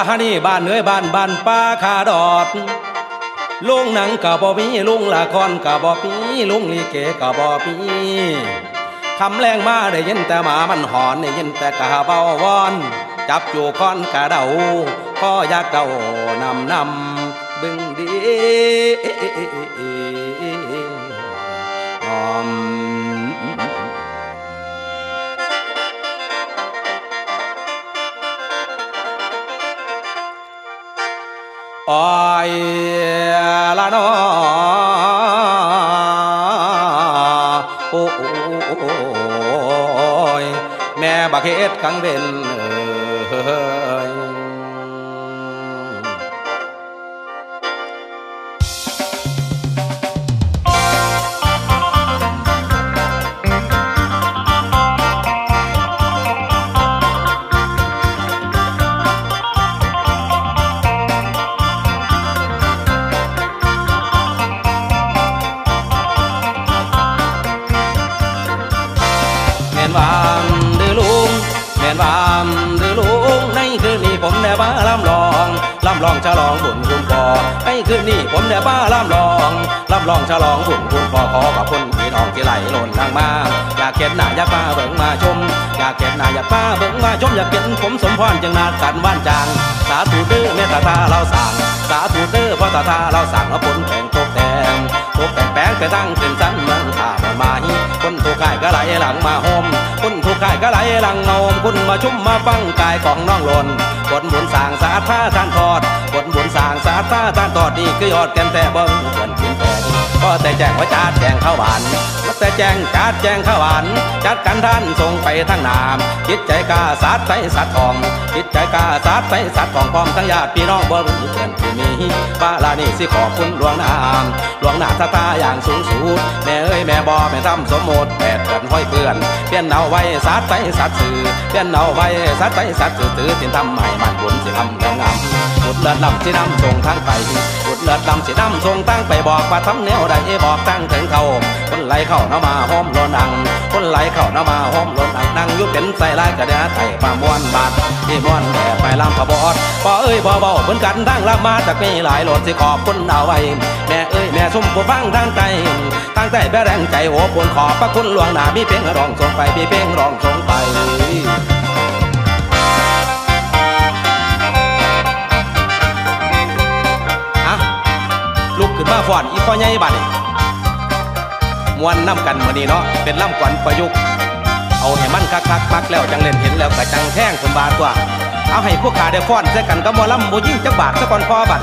าละฮะนี่บ้านเหนือบ้านบ้านป้าคาดอดลุงหนังกะบอมีลุงละครกะบอมีลุงลีเกกะบอมีคำแรงมาได้ยินแต่หมามันหอนได้ยินแต่กะเบาวอน จับอยู่คอนกะเดาพ่ออยากเดานำนำ โอ้ยละนอโอ้ คืนนี้ผมได้บ้าล่ำลองล่ำลองฉลองบุญคุณพ่อขอกับคนพี่น้องที่ไหลหล่นทางมาอยากเก็บหน้าอยากป้าเบิ่งมาชม อยากเก็บหน้าอยากป้าเบิ่งมาชมอยากเป็นผมสมพรจังนากันว่านจางสาธุเด้อแม่ตาตาเราสั่งสาธุเด้อพ่อตาตาเราสั่งเอาผลแข่งตกแต่งตกแต่งแปลงไปตั้งเป็นสันเมืองข้าบมาฮิคนถูกขายก็ไหลหลังมาโฮมคนถูกขายก็ไหลหลังมาโฮมคุณมาชุ่มมาฟังกายของน้องหล่น กดบุญสางสาธาท่านทอดกดบุญสางสาธาท่านทอดนี่คือยอดแก่นแต่บิ่งควรกินแพงก็แต่แจ้งว่าจาดแจงข้าวหวานก็แต่แจ้งจาดแจงข้าวหวานจัดกันท่านส่งไปทั้งนามจิตใจกาสัตย์ใสสัตย์ทองจิตใจกาสัตย์ใสสัตย์ทองพร้อมทั้งญาติพี่น้องบ่รู้เพื่อนที่มีบ้าลานี่สิขอบคุณหลวงนามหลวงนาทาตาอย่างสูงสูงแม่เอ้ยแม่บอแม่ทำสมมติแปดเดือนห้อยเพื่อนเปลี่ยนเอาไว้สัตย์ใสสัตย์สื่อเปลี่ยนเอาไว้สัตย์ใสสัตย์สื่อถือสินทำใหม่มันบุญสิทำแล้วงามบุญเลิศลำสินำส่งทางไปบุญเลิศลำสินำส่งทางไปบอกว่าทำแนวใดบอกตั้งถึงเขาคนไหลเข้าเนามาห้อมโลนัง คนไหลเข้าเนามาห้อมโลนังนั่งยู่เป็นใส่ลายกระเดียไต่ปามวนบาดที่ม้วนแด่ไปลำพบอดพอเอ้ยบ่เบาเหมือนกันทั้งลำมาจากมีหลายโหลดสิขอบคุณเอาไว้แม่เอ้ยแม่สุ่มผู้ฟังทางใจทางใจแบแรงใจโหบุญขอบพระคุณหลวงหนามีเพลงร้องส่งไปมีเพลงร้องส่ง มาฟอนอีพ่อใหญ่บัดนี้มวนน้ำกันมื้อนี้เนาะเป็นล่ำกวนประยุกต์เอาให้มันคักคักคักแล้วจังเล่นเห็นแล้วก็จังแท่งคนบาตัว เอาให้พวกขาได้ฟ้อนเส่กันก็บ่ล่ำบูยิ่งจักบาทซะก่อนพอบัด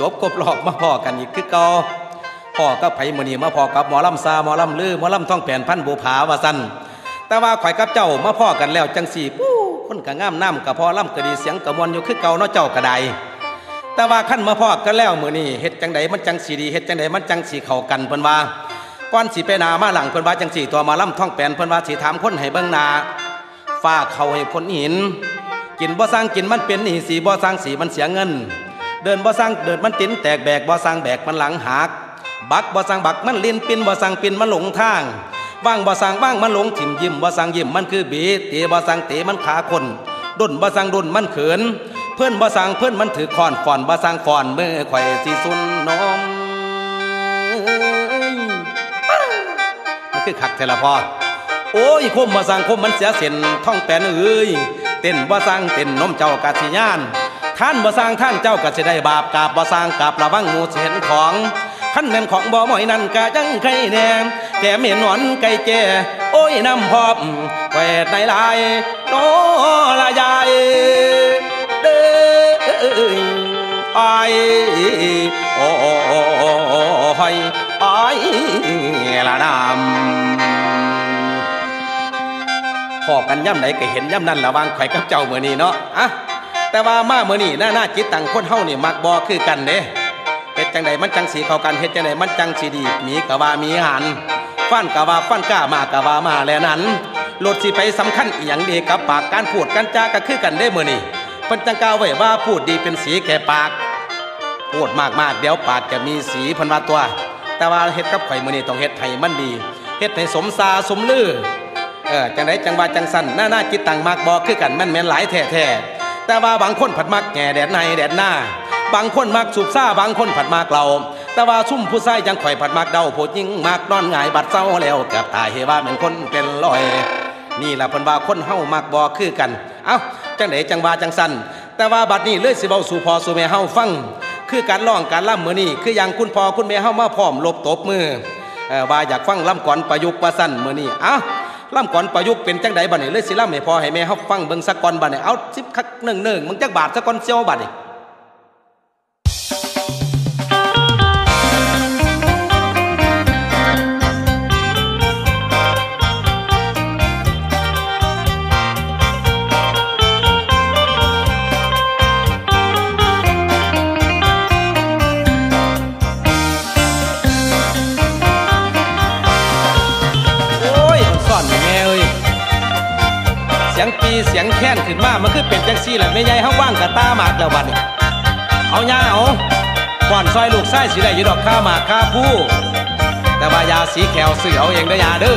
จบครบรอบมาพอกันอีกคือเก่าพ่อกับไผมื้อนีมาพอกับหมอลำซาหมอลำลือหมอลำท่องแผ่นพันบุภาว่าซั่นแต่ว่าข่อยกับเจ้ามาพ่อกันแล้วจังสี่ปู้คนก็งามน้ำก็พอลำก็ดีเสียงก็มวนอยู่คือเก่าเนาะเจ้าก็ไดแต่ว่าขั้นมาพ่อกันแล้วมือนี้เฮ็ดจังใดมันจังสีดีเฮ็ดจังใดมันจังสีเข้ากันเพิ่นว่าก่อนสิไปนามาหลังเพิ่นว่าจังสี่ตัวมาลำท่องแผ่นเพิ่นว่าสิถามคนให้เบิ่งนาฟ้าเข้าให้พ้นหินกินบ่สร้างกินมันเป็นหนี่สีบ่สร้างสีมันเสียเงิน เดินบ่สร้างเดินมันตินแตกแบกบ่สร้างแบกมันหลังหัก บักบ่สร้างบักมันลิ้นปินบ่สร้างปินมันหลงทางว่างบ่สร้างว่างมันหลงถิ่มยิ้มบ่สร้างยิ้มมันคือบีเตบ่สร้างเตมันขาคนดุนบ่สร้างดุนมันเขิน เพื่อนบ่สร้างเพื่อนมันถือคอนฟอนบ่สร้างฟอนเมื่อไข่สิสุนนมมันคือคักเทละพอโอ้ยคมมาสั่งคมมันเสียเส้นท่องแปนเอ้ยเต้นบ่สร้างเต้นนมเจ้ากะสิย่าน ท่านบ่สร้างท่านเจ้าก็สิได้บาปกาบบ่สร้างกาบระวังงูเห็นของขั้นแม่นของบ่หมอยนั่นกะจังใครแน่แก่เห็นหนอนไก่แก่โอ้ยน้ำพอบแวดในลายโนละยายเด้อไอโอ้ยไอ้ละนำพอกันย่ำไหนก็เห็นย่ำนั้นระวางไข่กับเจ้าเมื่อนี้เนาะอะ แต่ว่ามาเมื่อนี้หน้าหน้าจิตตังคนเฮานี่มักบอคือกันเด้เฮ็ดจังใดมันจังสีเข้ากันเฮ็ดจังใดมันจังสีดีมีกะว่ามีหันฟันกะว่าฟันกล้ามากะว่ามาแล้วนั้นรถสิไปสำคัญอีหยังดีกับปากการพูดกันจาก็คือกันได้เมื่อนี้เพิ่นจังกล่าวไว้ว่าพูดดีเป็นสีแก่ปาก พูดมากมากๆเดี๋ยวปากจะมีสีเพันว่าตัว แต่ว่าเฮ็ดกับข่อยมื้อนี้ต้องเฮ็ดให้มันดีเฮ็ดให้สมซาสมลือเออจังไดจังว่าจังสั่นหน้าหน้าจิตตังมากบอคือกันแม่นแม่นหลายแท้แท้ๆ แต่ว่าบางคนผัดมักแง่แดดในแดดหน้า บางคนมักสูบซ่าบางคนผัดมากเราแต่ว่าซุ่มผู้ชายจังข่อยผัดมากเดาผู้หญิงมากนอนหงายบัดเศร้าแล้วกับตายเฮว่าเป็นคนเป็นลอย นี่ล่ะเพิ่นว่าคนเฮามักบ่คือกัน เอ้าจังไดจังว่าจังสั่นแต่ว่าบัดนี้เลยสิเว้าสู่พอสู่แม่เฮาฟัง คือการร้องการล่ำมือนี้คืออย่างคุณพ่อคุณแม่เฮามาพร้อมลบตบมือเอ่อว่าอยากฟังล่ำก่อนประยุกต์ว่าสั่นมือนี้เอ้า ล่ำก่อนประยุกต์เป็นจังไดบัดนี้เลยสิล่ำให้พอให้แม่เฮาฟังเบิ่งสักก่อนบัดนี้เอาสิบคักหนึ่งหนึ่งมึงจักบาทสักก่อนเซียวบัดนี้ สียงปีเสียงแค้นขึ้นมา มันคือเป็นจังซี่แหละแม่ใหญ่เฮาว่างกะตาหมากแล้วบัดนี้เอาย่าเอาก่อนซอยลูกไส้สีได้อยู่ดอกข้าหมากข้าผู้ แต่ว่ายาสีแขวสื่อเอาเองได้ยาเด้อ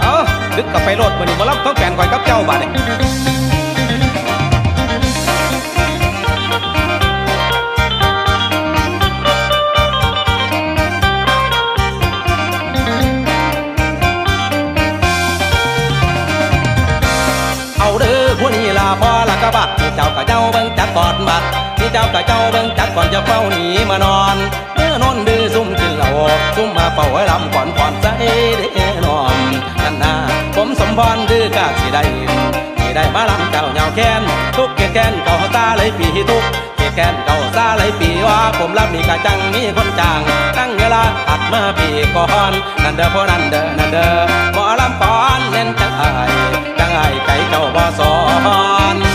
เอาดึกกับไปโลดมื้อนี้บ่รับต้องแกนก่อยกับเจ้าบัดนี้ จ้ากับเจ้าเบิ่งจักก่อนบัดที่เจ้ากับเจ้าเบิ่งจักก่อนจะเฝ้าหนีมานอนเมื่อนอนดื้อซุ่มกินเหล้าซุ่มมาเฝ้าไว้ลำก่อนก่อนใจเด้นอมนั่นนาผมสมพรดื้อกาสิได้สิได้มาลำเจ้าเหงาแค้นทุกเกแค้นเก่าตาเลยปีทุกเกแค้นเก่าซาเลยปีว่าผมรับนี่กะจังมีคนจ้างตั้งเวลาอัดมาปีก่อนนั่นเด้อพอนั่นเด้อนั่นเด้อหมอลำก่อนเน้นจังไอจังไอใจเจ้าบ่สอน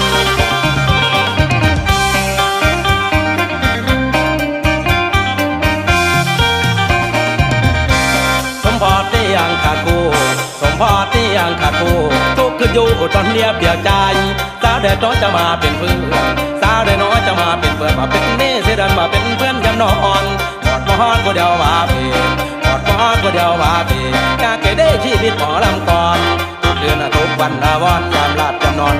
ทุกข์คืออยู่ตอนเรียบเดียวใจ สาวแดดน้อยจะมาเป็นเพื่อนสาวแดดน้อยจะมาเป็นเพื่อนมาเป็นเน่เสดันมาเป็นเพื่อนยันนอนกอดมอดก็เดียวว่าเพีกอดมอดก็เดียวว่าเพีกาเกได้ชีวิตหมอลำก่อนทุกเดือนทุกวันละวันยามหลับยำนอน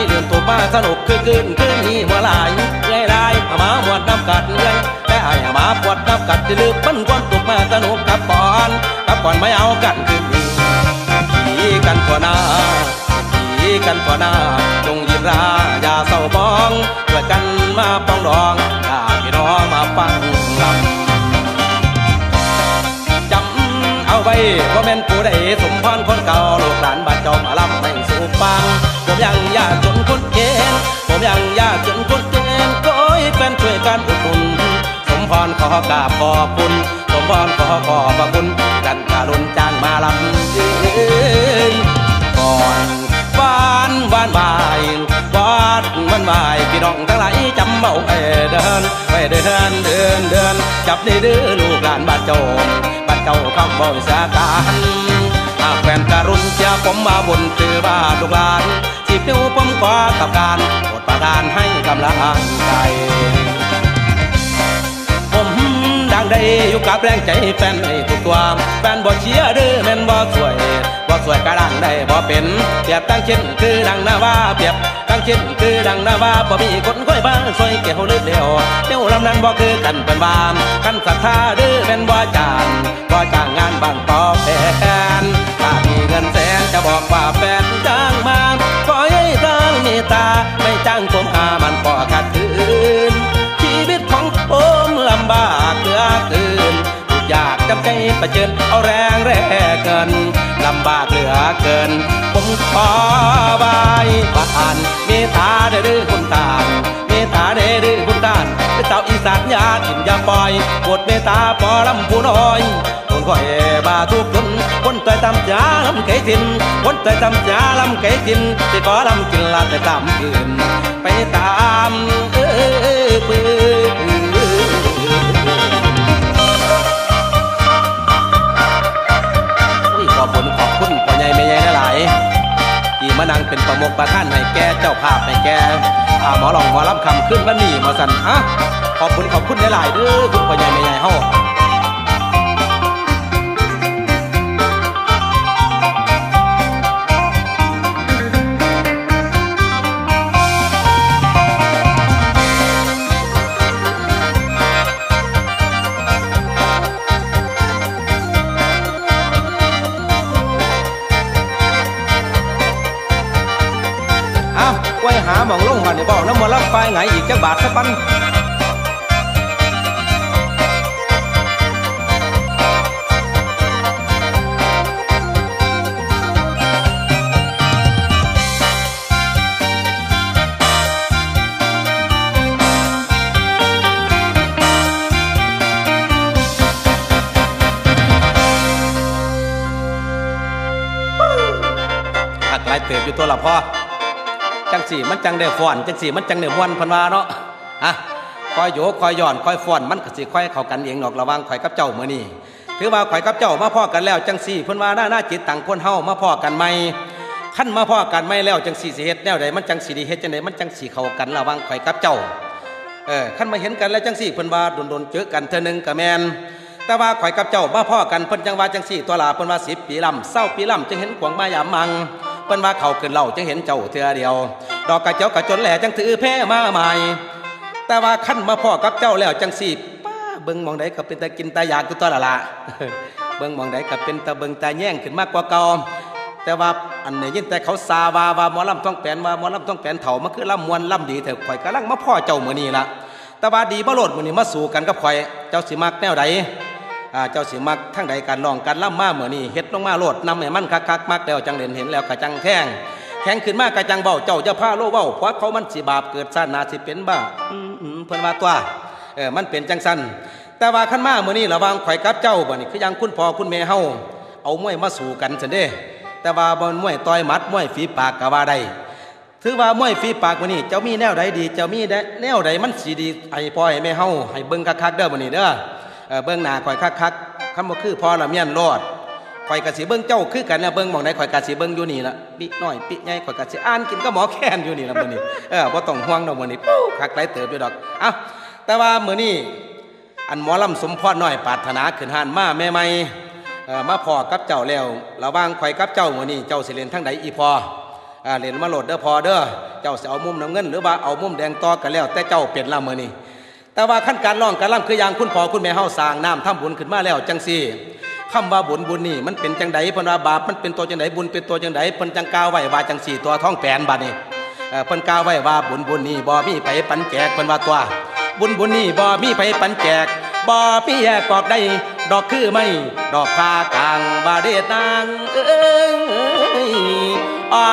ตนได้เรื่องตัวมาสนุกคือคืนคืนนี้มาหลายเอ้ยได้มาหมวดน้ำกัดเอ้ยแต่ไอ้มาปวดน้ำกัดจะลืมปั้นความตุกมาสนุกกับก่อนกับก่อนไม่เอากันคืนนี้ขี่กันทั่วหน้าขี่กันทั่วหน้าจงยิ้มราอย่าเศร้าบองช่วยกันมาปองดองถ้าพี่น้องมาฟังลำจำเอาไว้ว่าแม่นผู้ใดสมพรคนเก่าลูกหลานบ้านเจ้ามาลำไม่สูบฟัง ผมยังยากจนคนเกณฑ์ผมยังยากจนคนเกณฑ์ก็ให้แฟนช่วยกันอุดหนุนสมพรขอกราบขอบคุณ สมพรขอขอบพระคุณดันการุณจ้างมาลำยืนก่อนวานวานวายวานวันวายพี่น้องทั้งหลายจำเอาไปเดินไปเดินเดินเดินจับนี่เดื้อลูกหลานบ้านโจมบ้านเจ้าคำบริษากาการ ผมมาบนคือว่าลูกหลานสิบนิ้วผมขวากับการโปรดประทานให้กำลังใจผมดังได้อยู่กับแรงใจแฟนให้ทุกตัวแฟนบ่เชียร์ดื้อแม่นบ่สวยบ่สวยกระดังได้บ่เป็นเปรียบตั้งเช่นคือดังนาว่าเปรียบตั้งเช่นคือดังนาว่าบ่มีคนค่อยบ้างสวยเกี่ยวลือเดียวเดียวลำนั้นบ่คือกันเป็นบามกันศรัทธาดื้อแม่นบ่จานบ่จ้างงานบางตอบแท บอกว่าแฟนจ้างมาขอให้ทางเมตตาไม่จ้างผมอามันก็ขัดขืน ชีวิตของผมลำบากเหลือเกินอยากจำใจประเจิญเอาแรงแรกเกินลำบากเหลือเกิน ผมขอบายผ่านเมตตาเด้อคุณตาเมตาเด้อ คุณตาเจ้าอีสานยาถิ่นยาปล่อยปวดเมตาปอลำผู้น้อยคนคอยบาทุกคนคนใจตำจาลำเกจินคนใจตำจาลำเกจินที่ขอลำกินลาแต่ตามคืนไปตามเออเออ มานั่งเป็นประมกประท่านให้แกเจ้าภาพให้แกหมอหลองหมอลำคำขึ้นวันนี้มอสันอะขอบคุณขอบคุณหลายๆเด้อคุณพ่อใหญ่แม่ใหญ่เฮา มองลงมาเนี่ยบอน้ำมันลำไฟไงอีกจักบาทสักปันหลายเติบอยู่ตัวละพ่อ สีมันจังได้ฟ้อนจังสีมันจังได้ม่วนพันวาเนาะอะคอยโยกคอยย่อนคอยฟ้อนมันก็สิค่อยเข้ากันเองดอกระวังข่อยกับเจ้าเมื้อนี้ถือว่าข่อยกับเจ้ามาพ่อกันแล้วจังสีเพิ่นวาหน้าหน้าจิตต่างคนเฮามาพ่อกันใหม่ขั้นมาพ่อกันไม่แล้วจังสีสิเฮ็ดแนวใดมันจังสีดีเฮ็ดจังไดมันจังสีเข้ากันระวังข่อยกับเจ้าเออขั้นมาเห็นกันแล้วจังสีเพิ่นว่าโดนๆเจอกันเทื่อนึงก็แมนแต่ว่าข่อยกับเจ้ามาพ่อกันเพิ่นจังว่าจังสีตัวลาเพิ่นว่า10ปีลำเศร้าปีลำจึงเห็นขวางมายามมังเพิ่นว่าเขาขึ้นเล่าจึงเห็นเจ้าเทื่อเดียว ดอกกระเจ้ากระจนแหล่จังถือแพ้มาใหม่ แต่ว่าขั้นมาพ่อกับเจ้าแล้วจังสีป้าเบิ่งมองใดก็เป็นตากินตาอยากกูตัวละละเบิ่งมองใดก็เป็นตาเบิ่งตาแย่งขึ้นมากกว่าเก่าแต่ว่าอันนี้ยินแต่เขาซาวาว่าหมอลำต้องแปนว่าหมอลำต้องแปนเถ่ามาคือลำมวนลำดีเถอะข่อยกำลังมาพ่อเจ้ามือนี้ละแต่ว่าดีมาโลดมือนี้มาสู่กันกับข่อย เจ้าสิมักแนวใดอ่าเจ้าสิมักทั้งใดการลองการล่ำมาเหมือนี้เฮ็ดลงมาโลดนำให้มันคักๆมักแล้วจังเด่นเห็นแล้วกะจังแท่ง แข็งขึ้นมากระจังเบาเจ้าจะพาโลเบาเพราะเขามันสิบาปเกิดซานาสิเป็นบ้าอืมอืมเพิ่นว่าตัวเออมันเป็นจังสันแต่ว่าขั้นมาเมื่อนี้ระวังข่อยกับเจ้าบ่นี่คือยังคุณพ่อคุณแม่เฮาเอามวยมาสู่กันซันเด้แต่ว่าบนมวยต่อยมัดมวยฝีปากกะว่าได้ถือว่ามวยฝีปากมื้อนี้เจ้ามีแนวใดดี เจ้ามีแนวใดมันสิดีไอ้พ่อให้แม่เฮาให้เบิ่งคักๆเด้อมื้อนี้เด้อเออเบิ่งหน้าข่อยคักๆคำบ่าคือพ่อละเมียนรอด ข่อยกะสิเบิ่งเจ้าคือกันนะเบิ่งมองใดข่อยกะสิเบิ่งอยู่นี่ละปิน้อยปิใหญ่ข่อยกะสิอ่านกินก็หมอแค้นอยู่นี่ละมื้อนี้เออบ่ต้องห่วงดอกมื้อนี้ปู้คักหลเติบอยู่ดอกเอ้าแต่ว่ามื้อนี้อันหมอลำสมพรน้อยปรารถนาขึ้นหานมาแม่ใหม่เออมาพอกับเจ้าแล้วระว่างข่อยกับเจ้ามื้อนี้เจ้าสิเล่นทางใดอีพออ่าเล่นมาโหลดเด้อพอเด้อเจ้าสิเอามุมน้ำเงิน หรือว่าเอามุมแดงต่อกันแล้ว แต่เจ้าเปลี่ยนละมื้อนี้แต่ว่าขั้นการร้องการล่ำคืออย่างคุณพ่อคุณแม่เฮาสร้างน้ำทำบุญขึ้นมาแล้วจังซี่ คำว่าบุญบุญนี่มันเป็นจังไดเพิ่นว่าบาปมันเป็นตัวจังไดบุญเป็นตัวจังไดเพิ่นจังกาวไว้ว่าจังสี่ตัวท้องแปนบัดนี่เพิ่นกาวไว้ว่าบุญบุญนี่บ่มีไผปันแจกเพิ่นว่าตัว บุญบุญนี่บ่มีไผปันแจกบ่มีแยกกอกได้ดอกคือไม่ดอกคากลางบาเดตนางเอ้ยอ้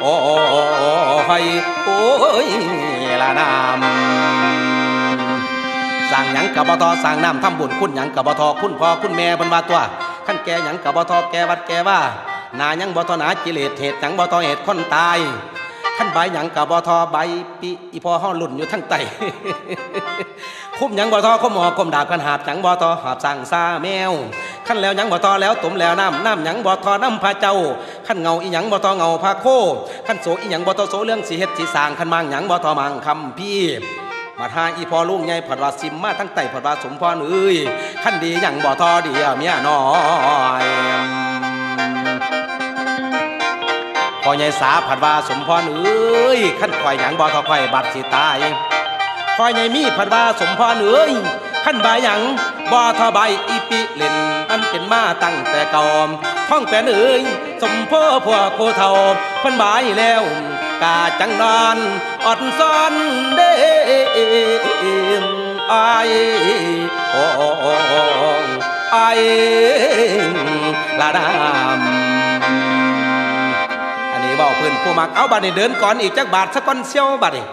โอ้ยโอ้ยละนาม สั่งหยังกับบทอสั่งน้ำทำบุญคุณหยังกับบทอคุณพ่อคุณแม่บนว่าตัวขั้นแกหยังกับบทอแกวัดแกว่านาหยังบทอนากิเลสเหตุหยังบทอเหตุคนตายขั้นใบหยังกับบทอใบปีอีพอห้อหลุ่นอยู่ทั้งไตคุ้มหยังบทอคุ้มหมอคุ้มดาบกันหาบหยังบทอหาบสั่งซาแมวขั้นแล้วหยังบ่ทอแล้วตุ่มแล้วน้ำน้ำหยังบ่ทอน้ำพระเจ้าขั้นเงาอีหยังบ่ทอเงาพระโคขั้นโสอีหยังบ่ทอโสเรื่องสีเฮ็ดสีสางขั้นมังหยังบ่ทอมังคำพี่ มาทาอีพอลุงใหญ่ผัดว่าซิมมาทั้งไต่ผัดว่าสมพรเอ้ยขั้นดีหยังบ่ทอเดียวเมียน้อยพอใหญ่สาผัดว่าสมพรเอ้ยขั้นข่อยหยังบ่ทอข่อยบัดสิตายพอใหญ่มีผัดว่าสมพรเอ้ยขั้นบายหยังบ่ทอใบอีปิเล่นมันเป็นมาตั้งแต่ก่อนท่องแปนเอ้ยสมพ่อพวกโคเท่าเพิ่นบายแล้ว กาจังนอนอดซ้อนเด้ไอโอ้ไอลาดามอันนี้บอกเพื่อนผู้มักเอาบัดนี้เดินก่อนอีกจักบาทสักก้อนเซี่ยวบัดนี้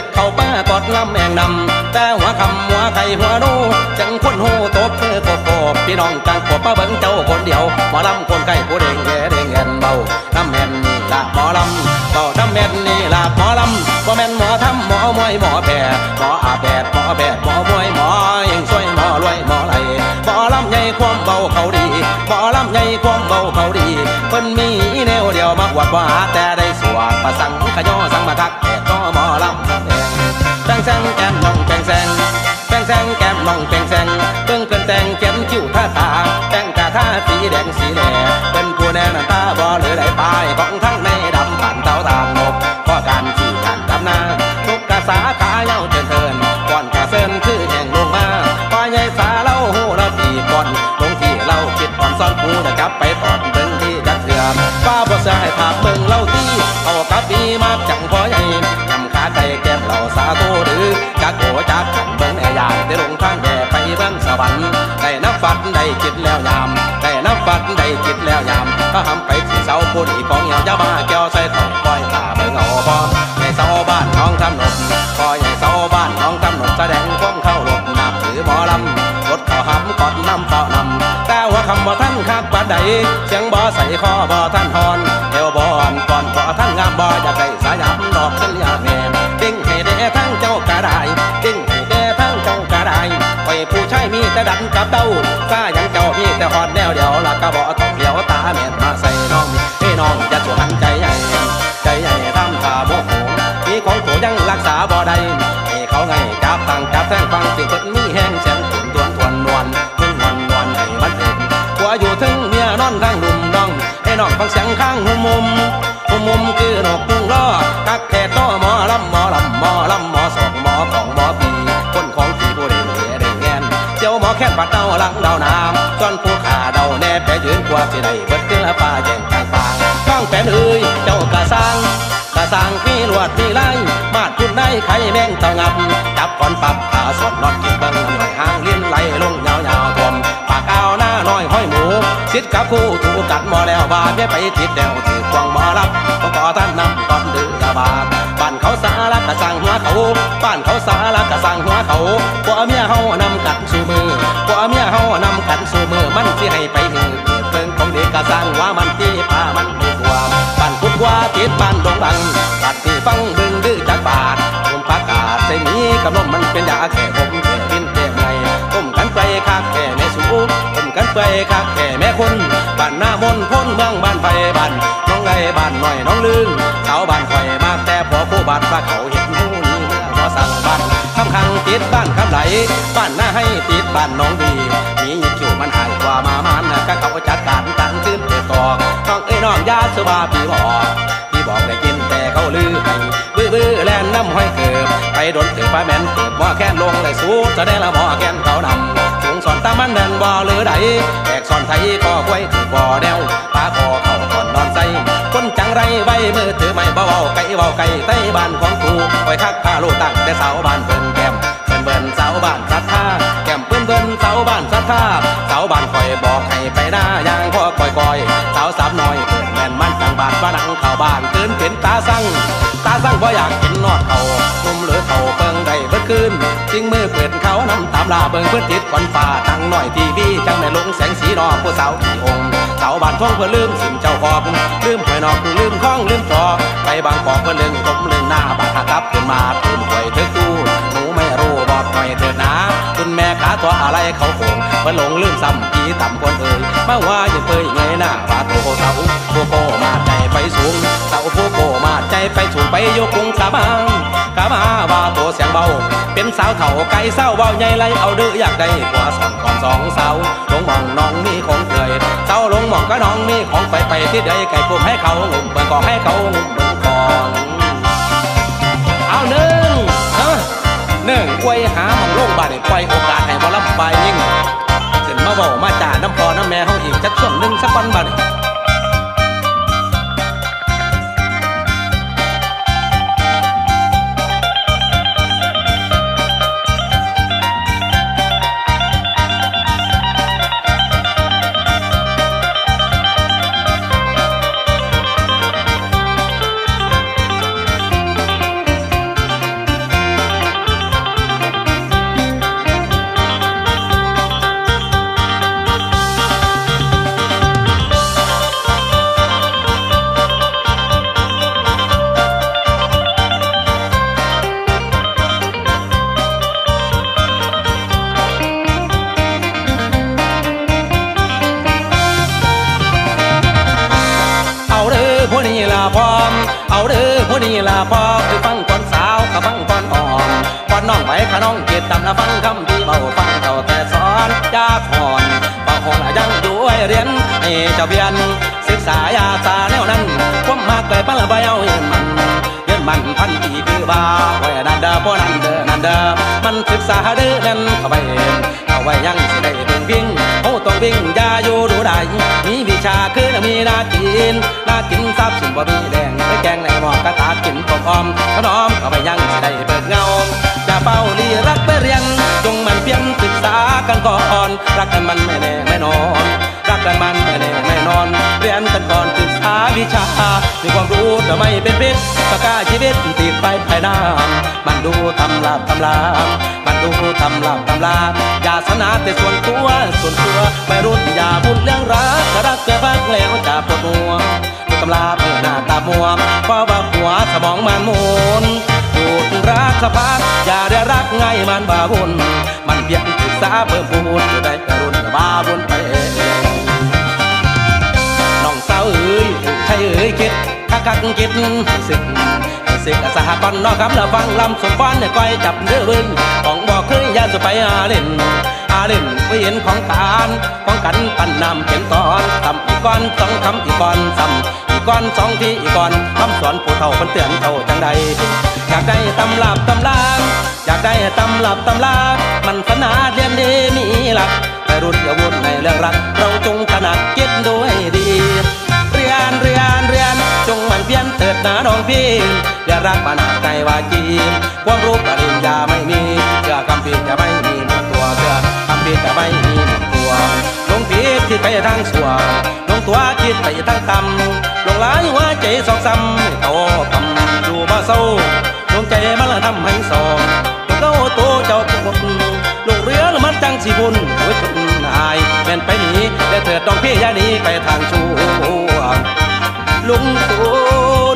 ึกเข้าป้ากอดลำแมงนำแต่หัวคำหัวไข่หัวดูจังคนหูตบมือกบกบพี่น้องจังกบมาเบิ่งเจ้าคนเดียวหมอลำคนไก่ผู้เด้งแย่เด้งเงินเบาน้ำแม่นนี่ละหมอลำเบาน้ำแม่นนี่ละหมอลำบ่แม่นหมอทำหมอมวยหมอแผ่หมออาแบดหมอแบดหมอมวยหมอยังช่วยหมอรวยหมอไหลหมอลำใหญ่ความเบาเขาดีหมอลำใหญ่ความเบาเขาดีเพิ่นมีแนวเดียวมักวัดว่าแต่ได้สวดประสังขย่อสังมาคักแงแซงแก้มน้องแปงแซงแปงแซงแก้มน้องแปงแซงเบิ่งเกินแต่งเขียนคิ้วท่าตาแต่งกาท่าสีแดงสีแดงเป็นผู้แน่นตาบ่เหลือได้ปลายของทั้งในดำผ่านเต้าตามนกข้อการขี่การดำนาทุกกะสาขาเย้าเจินเทินก่อนกะเซินคือแห่งลงมาป้าใหญ่สาเล่าหูเราตีก่อนลงที่เราคิดอ่อนซ่อนกูจะจับไปตอดเบิ่งที่จักเถื่อมป้าบ่สายภาพเบิ่งเล่าที่เอากับปีมาจังพอ แก้มเราสาโตหรือจักโอจักขันเบิ่งแอ่ยางได้ลงทางแด่ไปเบิ่งสวรรค์ได้นับฝันได้จิตแล้วยามได้นับฝันได้จิตแล้วยามถ้าหำไปที่เสาคนอีของเหยาวยาบ้าแก้วใส่ถอยปล่อยตาเบิ่งเอาบอในเสาบ้านน้องทำหนมพอยในเสาบ้านน้องทำหนมแสดงความเข้ารบนับถือหมอลำรถเข้าหำกอดน้ำเฝ้านำแต่ว่าคำบ่ท่านคักปานใดเสียงบ่ใส่คอบ่ท่านฮอน ชายมีแต่ดันกับเต้าซายังเจ้ามีแต่ฮอดแนวเดียวละก็บ่ต้องเดียวตาแม่นมาใส่น้องให้น้องอย่าสวนใจใหญ่ใจใหญ่ทำขาโมโหมีของตัวยังรักษาบ่ได้ให้เขาไงจับตังจับแทงฟังสิเพิ่นมีแห้งแสงขุนทวนทวนนวลมึงนวลนวลให้มันเห็นผัวอยู่ถึงเมียนอนข้างลุมน้องให้น้องฟังเสียงข้างหุมมุมหุมมุมคือนกนุ่งล้อกักแแค้นปัดเดาหลังเดาน้ำส่วนผู้ขาเดาแน่แปยืนกว่าสิได้เบิดเกลือป่าแย่งกลางปางข้างแปนเอ้ยเจ้ากระสร้างกระสร้างมีลวดมีไล่มาดคุณได้ไข่แมงเต่างับ จับก่อนปับขาสดนอนกินเบิ้งหน่อยหางลิ้นไหลลงยาวยาวทวมปากเอาหน้าน้อยห้อยหมูชิดกับคู่ถูกกัดหมอแล้วบาดไม่ไปติดแดวถือควงหมอรับก็ก่อท่านนำก่อนดื้อบาดบ้านเขาสา เขาบ้านเขาสาระกะสั่งหัวเขาผัวเมียเฮานำกัดสู่มือผัวเมียเฮานำกัดสู่มือมันสิให้ไปหือเบิ่งของเด็กกะสั่งว่ามันตีพามันมีตัวบ้านพุดว่าติดบ้านดงบังตัดที่ฟังบึงดื้อจักบาทผมประกาศใส่มีกับนมมันเป็นยาแค่ผมแค่บินเต็มไงต้มกันไปคักแค่แม่สูต้มกันไปคักแค่แม่คนบ้านหน้ามนพ้นเมืองบ้านไฟบ้านน้องไงบ้านหน่อยน้องลืงชาบ้านไฟมากแต่พอผู้บ้านพระเขา ติดบ้านคำไหล บ้านหน้าให้ติดบ้านน้องดีมีหยิบคิวมันหายกว่ามามันนะก็เขาจัดการตังขึ้นเปิดตอกน้องเอ้ยน้องยาสบาพี่บอกพี่บอกได้กินแต่เขาลือให้บื้อบื้อแลนน้ำห้อยเกิบไปโดนถือฟ้าแมนเกิบหม้อแค้นลงเลยสู้แสดงละหม้อแค้นเขานำสูงสอนตามันเดินบ่อหรือใดแขกสอนไทยก็ควยถือบ่อแนวปลาคอเขาก่อนนอนใส่คนจังไรไว้มือถือไม่เบาไก่เบาไก่ใต้บ้านของกูคอยคักพาลูกตั้งแต่สาวบ้านเบิ่นแก้ม นเบิ่นสาวบ้านสัทธาแก้มเบิ่อนเบิ่อนสาวบ้านสัทธาสาวบ้านคอยบอกให้ไปหน้ายางพ่อก่อยก่อยสาวสามน้อยแม่นมันต่างบาทมานังเข้าบ้านตื่นเป็นตาสั่งตาสั่งบ่อยากเห็นนอดเขานุ่มหรือเขาเปิงได้เบิดคืนจิงมือเปิดเขานำตามลาเบิงเพื่อติดควันฟ้าตั้งหน่อยทีวีจังแม่ลงแสงสีนอผู้สาวที่องค์สาวบ้านท่องเพื่อลืมสิ่งเจ้าของลืมหอยนอกลืมข้องลืมจอไปบางกอกเพื่อลืมกลมลืมหน้าบาดหักขึ้นมาตื่นหวยเธอตู้หนู เถิดนะคุณแม่ขาตัวอะไรเขาโขงเพื่อหลงลืมซ้ำปีต่ำคนเอ่ยมาว่าอย่าเปยไงหน้าว่าโตเสาโกโกมาใจไปสูงเสาโกโกมาใจไปสูงไปยกกรุงสาบางกามาว่าโตเสียงเบา เป็นสาวเถ่าไก่เศร้าเบาใหญ่ไรเอาดื้ออยากได้กว่าสอนก่อนสองสาวลงมองน้องมีของเคยเศร้าลงมองก็น้องมีของไปไปที่ใดไก่ปุ่มให้เขางุ่มเปิดก่อให้เขางุ่มเปิดก่อนเอาหนึ่งฮะ หนึ่งควยหาหมองโลกบาดนี่ปล่อยโอกาสให้บอลลับไปยิ่งเส้นมาบอกมาจ่าน้ำพอน้ำแม่เขาอีกจักช่วงหนึ่งสักวันบาด เจ้าเบียนศึกษายาสาแนวนั้นความมากไปปั้นละใบเอาเย็นมันเย็นมันพันปีคือบ้าไว้นันเดอบ่นันเดอนันเดอมันศึกษาเด้อนั่นเข้าไปเองเอาไว้ยังสิได้เพิ่งวิ่งโอ้ต้องวิ่งอย่าอยู่ดูได้มีวิชาคือมีนากินนากินทรัพย์สินบ่มีแดงไปแกงในหม้อกระตากินตกออมขนอมเข้าไปยังสิได้เปิดเงาอย่าเป้าลีรักไปเรียนจงมันเพียงศึกษากันก่อนรักกันมันไม่แน่ไม่นอน กกันมันไม่แน่ไม่นอน เรียนกันก่อนศึกษาวิชามีความรู้แต่ไม่เป็นพิษตะกร้าชีวิตติดไปภายหน้า มันดูตำลาบตำลา มันดูตำลาบตำลา อย่าสนาแต่ส่วนตัวส่วนตัวไม่รุ่นอย่าบุญเรื่องรักรักเกิดพักแล้วจะปวดหัวดูตำลาเพื่อหน้าตามัวเพราะว่าหัวสมองมันหมุนดูดรักสะพักอย่าได้รักง่ายมันบาบุญมันเพียงศึกษาเพิ่มพูนอยู่ได้กรุ่นบาบุญ เอ้ยคิดคักคักคิดสึกสึกสหกรณ์นอกคำละฟังลำสมฟ้อนเนี่ยก้อยจับเดือบิ้งของบอกเคยยาสุไปอาเล่นอาเล่นไปเห็นของกานของกันปั่นน้ำเป็นตอนทำอีกก้อนสองคำอีกก้อนซ้ำอีกก้อนสองทีอีกก้อนคำสอนผู้เฒ่าคนเตือนเจ้าจังใดอยากได้ตำลับตำลาอยากได้ตำลับตำลามันขนาเรียนดีมีหลักไปรุ่นอย่าวุ่นในเรื่องรัก เราจงถนัดคิดด้วยดี เถิดนาน้องพี่อย่ารักปานาใจว่าจีนความรู้ปริญญาไม่มีเชื่อคำพีจะไม่มีหมดตัวเชื่อคำพีจะไม่มีหมดตัวลงพีคิดไปทางสัวลงตัวคิดไปทางต่ำลงหลายหัวใจสองซ้ำโตกำดูบ่เศร้าลงใจมันละทำให้สองตัวเก้าตัวเจ้าทุกคนลูกเรือมันจังสิบุญโอ้ยคุณนายแม่นไปหนีและเถิดต้องพี่อยาหนีไปทางชั่ว ลุงคุ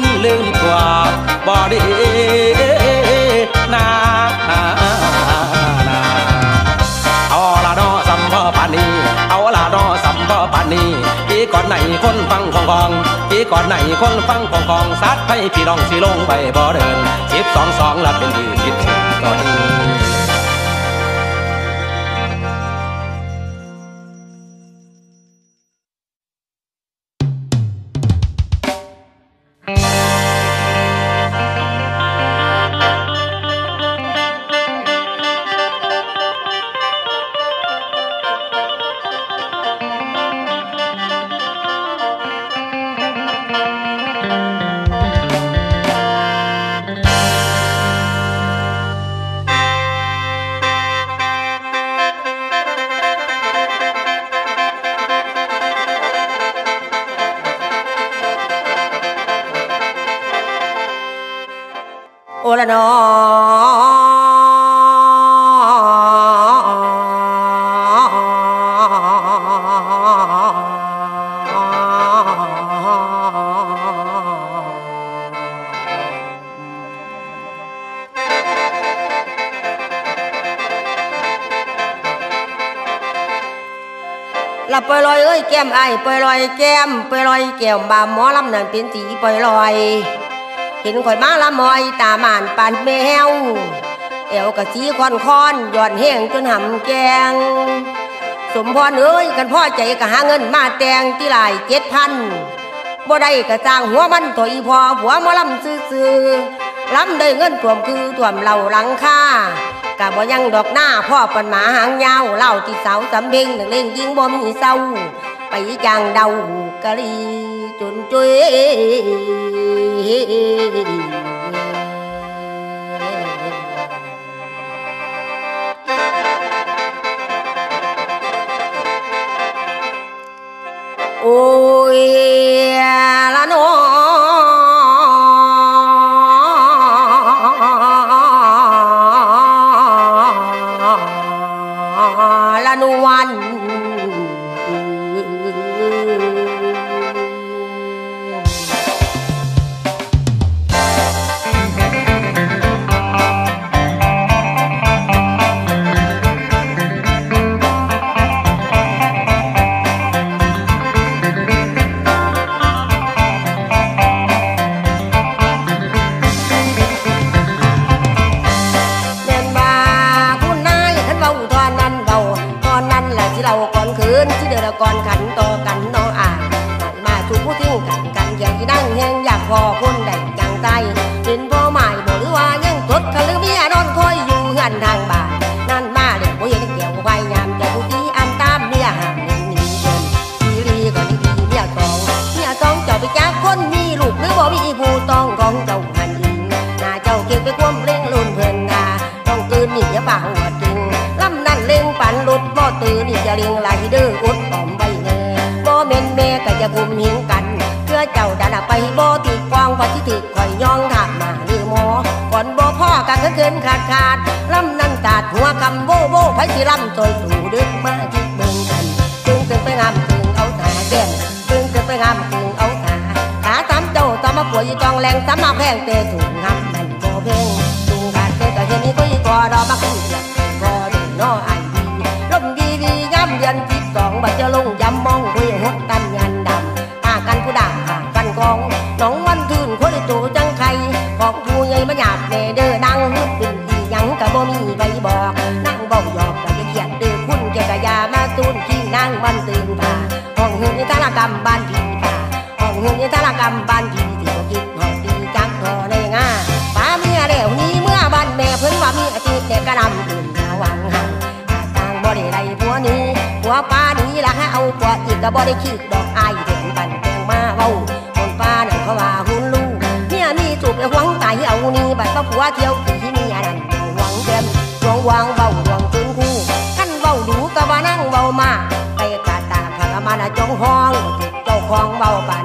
ณลืมตัวบ่ดีนาเอาละนอสัมพ่อปานีเอาละนอสัมพ่อปานนี้ปีก่อนไหนคนฟังของกองปีก่อนไหนคนฟังของกองซัดให้พี่น้องสิลงไปบ่เดินสิบสองสองละเป็นที่คิดถึงก็ดี โอละนอละปล่อยลอยเอ้ยแก้ม เห็นข่อยมาละมอยตาหมานปานแมวเอวกะสีคอนคอนหย่อนแห้งจนหำแกง สมพรเอ้ยกันพ่อใจกะหาเงินมาแตงที่หลายเจ็ดพันบ่ได้กะจ้างหัวมันตัวอีพอผัวมาลำซื่อๆลำได้เงินท่วมคือท่วมเหล่าหลังค่ากะบ่ยังดอกหน้าพ่อปันหมาหางยาวเล่าที่เสาสำเพ็งเล่งยิงบ่มีเศร้าไปจางเดากะลี จนจุ เกินขาดขาดลำนั่งตาดหัวคำโบโบไผสิลำจอยตู่ดึกมาจิกเบิ่งกันตึงตึงไปงามตึงเอาตาแก้มตึงตึงไปงามตึงเอาตาขาสามเจ้าต่อมาป่วยจองแรงสามมาแพงเตะสูงงามมันบ่เพ่งสูงขาดเตะแต่เห็นนี้ก็อีกอดอบักขึ้นละก็เด่นน้อ อนในธนกรรมบ้านผีที่บ่คิดหอดีจักทอในง่าป้าเมียแล้วนี้เมื่อบ้านแม่เพิ่นว่ามีอาทิตย์แต่กระนำตื่นหาหวังหันต่างบ่ได้ไรผัวนี้ผัวป้านี้ละให้เอาผัวอีกก็บ่ได้คิดดอกอายเห็นบันแตงมาเว้าคนป้านั่นเขาว่าหุ่นลูกเมียนี่ถูกไปหวังตายเอานี่บัดก็ผัวเที่ยวขี่เมียนั่นหวังเต็มหวงวางเบาหวังตื่นคู่ขั้นเบาดูก็ว่านั่งเบามาไปกาตาพระมานะจงห้องเจ้าของเบาบาน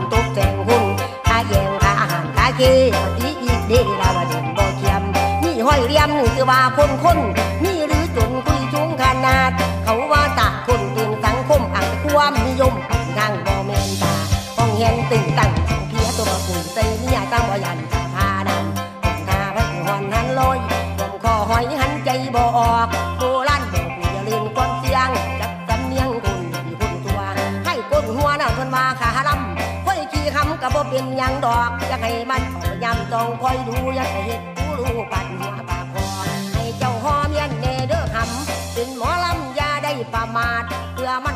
ห้อยเรียมนี่คือว่าคนคนมีหรือจนคุยชุงขนาด เขาว่าตาคนตึงสังคมอังความนิยมทางบ่แมนตาห้องเห็นตึงตั้งเพียตัวปุ่นใส่เมียตั้งบ่ยันพาดำผมตาพระผู้หอนหันลอยผมคอหอยหันใจบ่ออกโบราณบอกอย่าเล่นก้อนเสียงจับสำเนียงคนที่คนตัวให้ก้นหัวน่ะคนว่าขาลำค่อยขี้คำก็บ่เป็นยังดอกอยากให้มันเอายำต้องคอยดูอยากให้เฮ็ดผู้รู้ปัดหัว มาดเพื่อมัน